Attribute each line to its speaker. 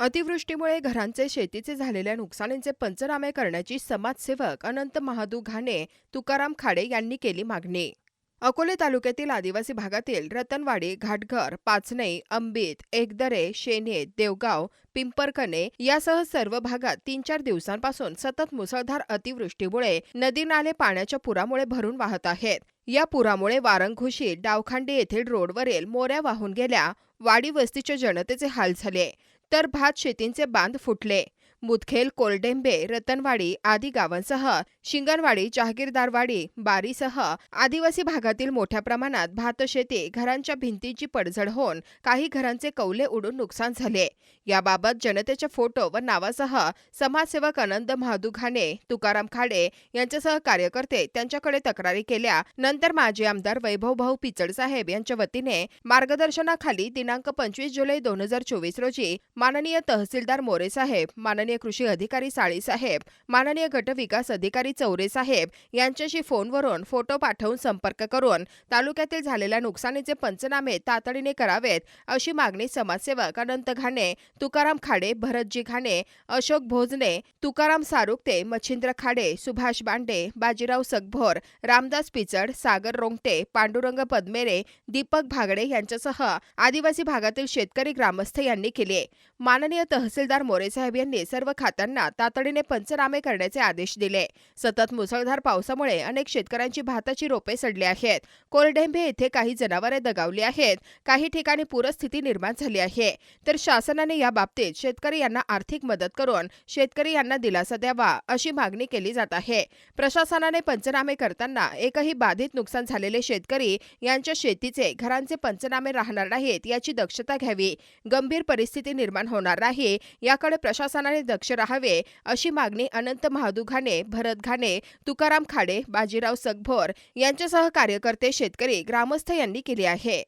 Speaker 1: अतिवृष्टीमुळे घरांचे शेतीचे झालेल्या नुकसानींचे पंचनामे करण्याची समाजसेवक अनंत महादू घाणे तुकाराम खाडे यांनी केली मागणी. अकोले तालुक्यातील आदिवासी भागातील रतनवाडी घाटघर पाचनई अंबित एकदरे शेने देवगाव पिंपरकणे यासह सर्व भागात तीन चार दिवसांपासून सतत मुसळधार अतिवृष्टीमुळे नदी नाले पाण्याच्या पुरामुळे भरून वाहत आहेत. या पुरामुळे वारंघुशी डावखांडी येथील रोडवरील मोऱ्या वाहून गेल्या. वाडी वस्तीच्या जनतेचे हाल झाले. तर भात शेतींचे बांध फुटले. मुदखेल कोलडेंबे रतनवाडी आदी गावांसह शिंगणवाडी जहागीरदारवाडी बारीसह आदिवासी भागातील मोठ्या प्रमाणात भातशेती घरांच्या भिंतींची पडझड होऊन काही घरांचे कौले उडून नुकसान झाले. याबाबत जनतेचे फोटो व नावासह समाजसेवक आनंद महादुघाने तुकाराम खाडे यांच्यासह कार्यकर्ते त्यांच्याकडे तक्रारी केल्या. नंतर माजी आमदार वैभव भाऊ पिचडसाहेब यांच्या वतीने मार्गदर्शनाखाली दिनांक पंचवीस जुलै दोन हजार चोवीस रोजी माननीय तहसीलदार मोरे साहेब माननीय कृषी अधिकारी साळी साहेब माननीय गटविकास अधिकारी चौरे साहेब यांच्याशी फोनवरून फोटो पाठवून संपर्क करून तालुक्यातील झालेल्या नुकसानीचे पंचनामे तातडीने करावेत अशी मागणी समाजसेवक अनंत घाणे तुकाराम खाडे भरतजी घाणे अशोक भोजने तुकाराम सारुक्ते मच्छिंद्र खाडे सुभाष बांडे बाजीराव सगभोर रामदास पिचड सागर रोंगटे पांडुरंग पद्मेरे दीपक भागडे यांच्यासह आदिवासी भागातील शेतकरी ग्रामस्थ यांनी केले माननीय तहसीलदार मोरेसाहेब यांनी सर्व खात्यांना तातडीने पंचनामे करण्याचे आदेश दिले. सतत मुसळधार पावसामुळे अनेक शेतकऱ्यांची भाताची रोपे सडली आहेत. कोरडेंबे येथे काही जनावरे दगावली आहेत. काही ठिकाणी पूरस्थिती निर्माण झाली आहे. तर शासनाने या बाबतीत शेतकरी यांना आर्थिक मदत करून शेतकरी यांना दिलासा द्यावा अशी मागणी केली जात आहे. प्रशासनाने पंचनामे करताना एकही बाधित नुकसान झालेले शेतकरी यांच्या शेतीचे घरांचे पंचनामे राहणार नाहीत याची दक्षता घ्यावी. गंभीर परिस्थिती निर्माण होणार नाही याकडे प्रशासनाने दक्ष राहावे अशी मागणी अनंत महादू घाणे भरत घाणे तुकाराम खाडे बाजीराव सगभोर यांच्यासह कार्यकर्ते शेतकरी ग्रामस्थ यांनी केली आहे.